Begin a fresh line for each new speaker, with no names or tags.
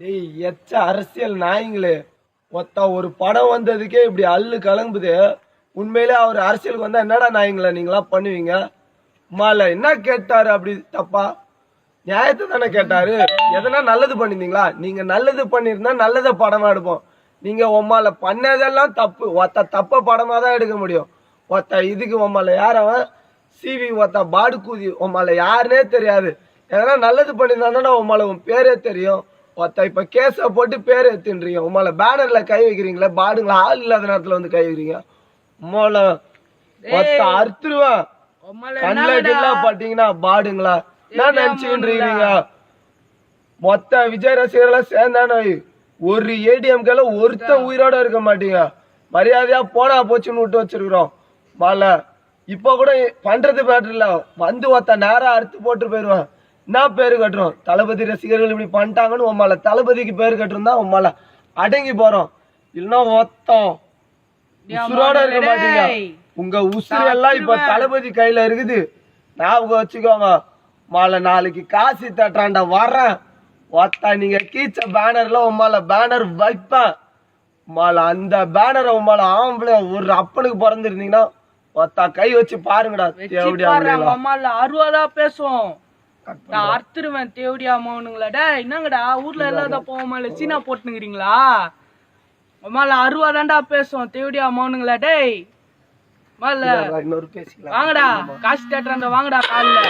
டேய் எச்ச அரசியல் நாயங்களே. ஒத்த ஒரு படம் வந்ததுக்கே இப்படி அல்லு கலங்குது உண்மையிலே அவர் அரசியலுக்கு வந்தால் என்னடா நாய்ங்களா நீங்களாம் பண்ணுவீங்க? மால என்ன கேட்டார் அப்படி தப்பா? நியாயத்தை தானே கேட்டாரு. எதனா நல்லது பண்ணிருந்தீங்களா? நீங்க நல்லது பண்ணிருந்தா நல்லத படமா எடுப்போம். நீங்க உம்மால பண்ணதெல்லாம் தப்பு. ஒத்த தப்ப படமா தான் எடுக்க முடியும். ஒத்த இதுக்கு உம்மால யார் அவன்? சிவி ஒத்த பாடு கூதி உம்மால யாருனே தெரியாது. எதனா நல்லது பண்ணியிருந்தானா உம்மால உன் பேரே தெரியும். ஒத்த இப்ப கேஸ போட்டு பேர் எடுத்துன்றீங்க உம்மால பேனர்ல கை வைக்கிறீங்களா பாடுங்களா? ஆள் இல்லாத நேரத்துல வந்து கை வைக்கிறீங்க. உம்மால ஒத்த அறுத்துருவேன் கண்ணில் பாத்தீங்கன்னா பாடுங்களா? என்ன நினைச்சுக்கிட்டு மொத்த விஜய் ரசிகர்கள் சேர்ந்தானே. ஒரு ஏடிஎம்கேல ஒருத்தன் உயிரோட இருக்க மாட்டீங்க. மரியாதையா போனா போச்சுன்னு விட்டு வச்சிருக்கிறோம். மாலை இப்போ கூட பண்றது மேட்டர் இல்ல. வந்து ஒருத்த நேரம் அறுத்து போட்டு போயிடுவேன் என்ன பேரு கட்டுறோம். தளபதி ரசிகர்கள் இப்படி பண்ணிட்டாங்கன்னு உம்மால தளபதிக்கு பேரு கட்டுருந்தா உம்மால அடங்கி போறோம். இல்லைன்னா ஒத்தம். உசுரோட இருக்க மாட்டீங்க. உங்க உசுறு எல்லாம் இப்ப தளபதி கையில இருக்குது. ஞாபகம் வச்சுக்கோங்க. மாலை நாளைக்கு காசு தட்டுறான்டா வர்றேன். ஒத்தா நீங்க கீச்ச பேனர்ல உமால பேனர் வைப்பேன். மாலை அந்த பேனரை உமால ஆம்பளை ஒரு அப்பனுக்கு பிறந்திருந்தீங்கன்னா ஒத்தா கை வச்சு பாருங்கடா.
அம்மால அறுபதா பேசுவோம் அறுத்துருவேன் தேவடியா அம்மாவனுங்களா டேய் என்னங்கடா ஊர்ல இல்லாத போவோமால சீனா போட்டுனுங்கிறீங்களா? அம்மால அறுபதாண்டா பேசுவோம் தேவடியா அம்மாவனுங்களா டேய். வாங்கடா காசு தேட்டறாங்க வாங்கடா காலைல.